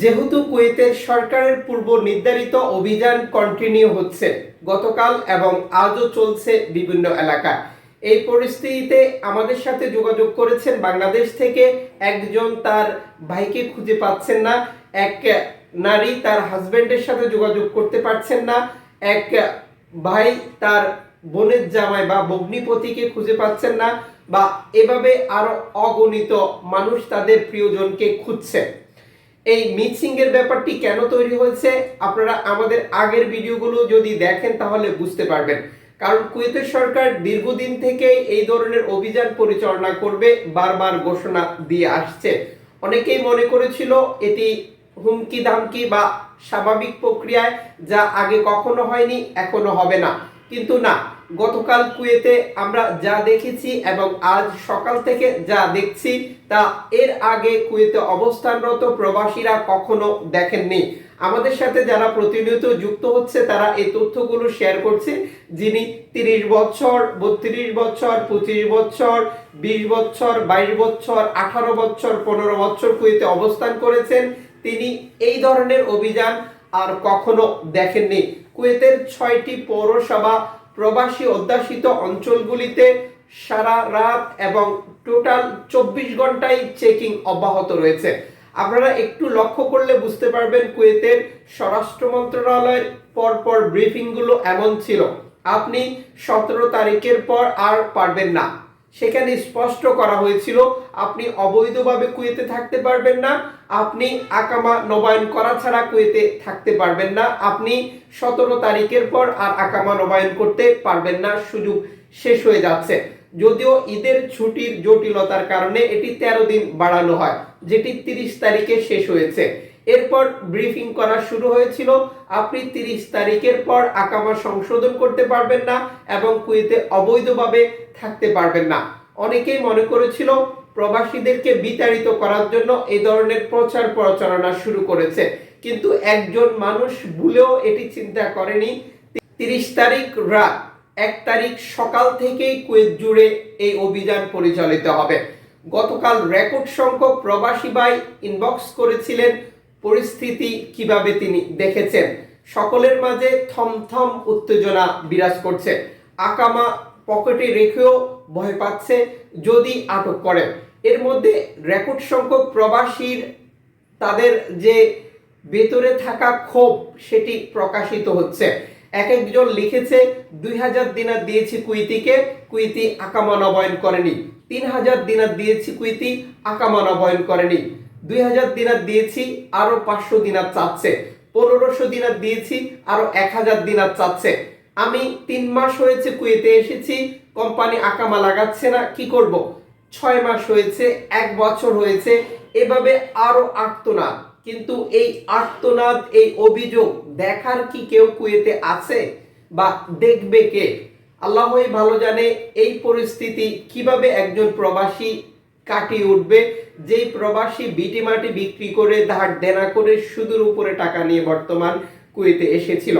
যেহেতু কুয়েতের সরকারের পূর্ব নির্ধারিত অভিযান কন্টিনিউ হচ্ছে, গতকাল এবং আজও চলছে বিভিন্ন এলাকায় এই পরিস্থিতিতে আমাদের সাথে যোগাযোগ করেছেন বাংলাদেশ থেকে একজন তার ভাইকে খুঁজে পাচ্ছেন না, এক নারী তার হাজবেন্ডের সাথে যোগাযোগ করতে পারছেন না, এক ভাই তার বোনের জামাই বা ভগ্নিপতিকে খুঁজে পাচ্ছেন না বা এভাবে আরও অগণিত মানুষ তাদের প্রিয়জনকে খুঁজছে। এই মিক্সিং এর ব্যাপারটি কেন তৈরি হয়েছে? আপনারা আমাদের আগের ভিডিওগুলো যদি দেখেন তাহলে বুঝতে পারবেন। কারণ কুয়েতের সরকার দীর্ঘদিন থেকে এই ধরনের অভিযান পরিচালনা করবে, বারবার ঘোষণা দিয়ে আসছে। অনেকেই মনে করেছিল এটি হুমকি দামকি বা স্বাভাবিক প্রক্রিয়ায় যা আগে কখনো হয়নি, এখনও হবে না। কিন্তু না, গতকাল কুয়েতে আমরা যা দেখেছি এবং আজ সকাল থেকে যা দেখছি তা এর আগে কুয়েতে অবস্থানরত প্রবাসীরা কখনো দেখেননি। আমাদের সাথে যারা প্রতিনিয়ত যুক্ত হচ্ছে, তারা এই তথ্যগুলো শেয়ার করছে। যিনি তিরিশ বছর, বত্রিশ বছর, পঁচিশ বছর, বিশ বছর, বাইশ বছর, আঠারো বছর, পনেরো বছর কুয়েতে অবস্থান করেছেন, তিনি এই ধরনের অভিযান আর কখনো দেখেননি। কুয়েতের ছয়টি পৌরসভা প্রবাসী অধ্যাসিত অঞ্চলগুলিতে সারা রাত এবং টোটাল চব্বিশ ঘন্টায় চেকিং অব্যাহত রয়েছে। আপনারা একটু লক্ষ্য করলে বুঝতে পারবেন কুয়েতের স্বরাষ্ট্র মন্ত্রণালয়ের পরপর ব্রিফিংগুলো এমন ছিল। আপনি সতেরো তারিখের পর আর পারবেন না। সেখানে স্পষ্ট করা হয়েছিল, আপনি অবৈধভাবে কুয়েতে থাকতে পারবেন না, আপনি আকামা নবায়ন করা ছাড়া কুয়েতে থাকতে পারবেন না, আপনি সতেরো তারিখের পর আর আকামা নবায়ন করতে পারবেন না, সুযোগ শেষ হয়ে যাচ্ছে। যদিও ঈদের ছুটির জটিলতার কারণে এটি তেরো দিন বাড়ানো হয়, যেটি তিরিশ তারিখে শেষ হয়েছে। এরপর ব্রিফিং করা শুরু হয়েছিল। আপনি তিরিশ তারিখের পর আকামা সংশোধন করতে পারবেন না এবং কুয়েতে অবৈধভাবে থাকতে পারবেন না। অনেকেই মনে করেছিল প্রবাসীদেরকে বিতাড়িত করার জন্য এই ধরনের প্রচার প্রচারণা শুরু করেছে। কিন্তু একজন মানুষ ভুলেও এটি চিন্তা করেনি। তিরিশ তারিখ রাত, এক তারিখ সকাল থেকেই কুয়েত জুড়ে এই অভিযান পরিচালিত হবে। গতকাল রেকর্ড সংখ্যক প্রবাসী ভাই ইনবক্স করেছিলেন। পরিস্থিতি কীভাবে তিনি দেখেছেন? সকলের মাঝে থমথম উত্তেজনা বিরাজ করছে। আকামা পকেটে রেখেও ভয় পাচ্ছে যদি আটক করে এর মধ্যে রেকর্ড সংখ্যক প্রবাসীর তাদের যে ভেতরে থাকা ক্ষোভ, সেটি প্রকাশিত হচ্ছে। এক একজন লিখেছে, দুই হাজার দিনার দিয়েছি কুইতিকে, কুইতি আকামা নবায়ন করেনি। তিন হাজার দিনার দিয়েছি কুইতি আকামা নবায়ন করেনি। দুই হাজার দিনার দিয়েছি, আরও পাঁচশো দিনার চাচ্ছে। পনেরোশো দিনার দিয়েছি, আরও এক হাজার দিনার চাচ্ছে। আমি তিন মাস হয়েছে কুয়েতে এসেছি, কোম্পানি আকামা লাগাচ্ছে না, কি করব? ছয় মাস হয়েছে, এক বছর হয়েছে, এভাবে আরও আর্তনাদ। কিন্তু এই আর্তনাদ, এই অভিযোগ দেখার কি কেউ কুয়েতে আছে? বা দেখবে কে? আল্লাহই ভালো জানে এই পরিস্থিতি কীভাবে একজন প্রবাসী কাটিয়ে উঠবে। যেই প্রবাসী বিটি মাটি বিক্রি করে ধার দেনা করে সুদূর উপরে টাকা নিয়ে বর্তমান কুয়েতে এসেছিল,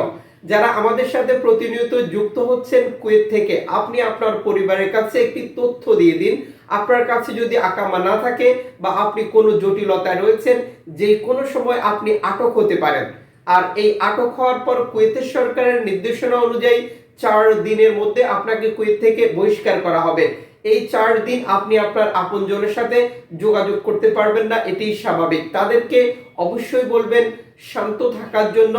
যারা আমাদের সাথে প্রতিনিয়ত যুক্ত হচ্ছেন কুয়েত থেকে, আপনি আপনার পরিবারের কাছে একটি তথ্য দিয়ে দিন। আপনার কাছে যদি আকামা না থাকে বা আপনি কোনো জটিলতায় রয়েছেন, যে কোনো সময় আপনি আটক হতে পারেন। আর এই আটক হওয়ার পর কুয়েতের সরকারের নির্দেশনা অনুযায়ী চার দিনের মধ্যে আপনাকে কুয়েত থেকে বহিষ্কার করা হবে। এই চার দিন আপনি আপনার আপনজনের সাথে যোগাযোগ করতে পারবেন না এটি স্বাভাবিক। তাদেরকে অবশ্যই বলবেন শান্ত থাকার জন্য,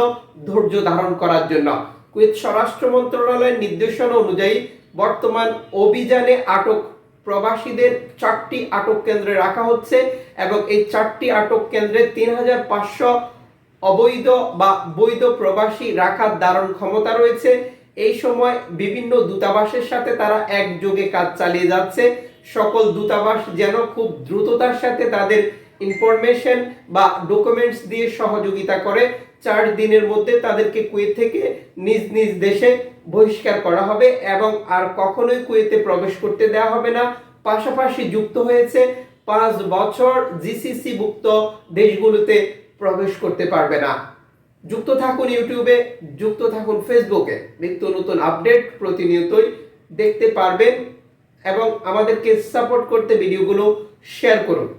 ধৈর্য ধারণ করার জন্য। কুয়েত স্বরাষ্ট্র মন্ত্রণালয়ের নির্দেশনা অনুযায়ী বর্তমান অভিযানে আটক প্রবাসীদের চারটি আটক কেন্দ্রে রাখা হচ্ছে এবং এই চারটি আটক কেন্দ্রে তিন হাজার পাঁচশো অবৈধ বা বৈধ প্রবাসী রাখার দারুণ ক্ষমতা রয়েছে। এই সময় বিভিন্ন দূতাবাসের সাথে তারা একযোগে কাজ চালিয়ে যাচ্ছে। সকল দূতাবাস যেন খুব দ্রুততার সাথে তাদের ইনফরমেশন বা ডকুমেন্টস দিয়ে সহযোগিতা করে। চার দিনের মধ্যে তাদেরকে কুয়েত থেকে নিজ নিজ দেশে বহিষ্কার করা হবে এবং আর কখনোই কুয়েতে প্রবেশ করতে দেওয়া হবে না। পাশাপাশি যুক্ত হয়েছে পাঁচ বছর জিসিসি ভুক্ত দেশগুলোতে প্রবেশ করতে পারবে না। যুক্ত থাকুন ইউটিউবে, যুক্ত থাকুন ফেসবুকে। নিত্য নতুন আপডেট প্রতিনিয়তই দেখতে পারবেন এবং আমাদেরকে সাপোর্ট করতে ভিডিওগুলো শেয়ার করুন।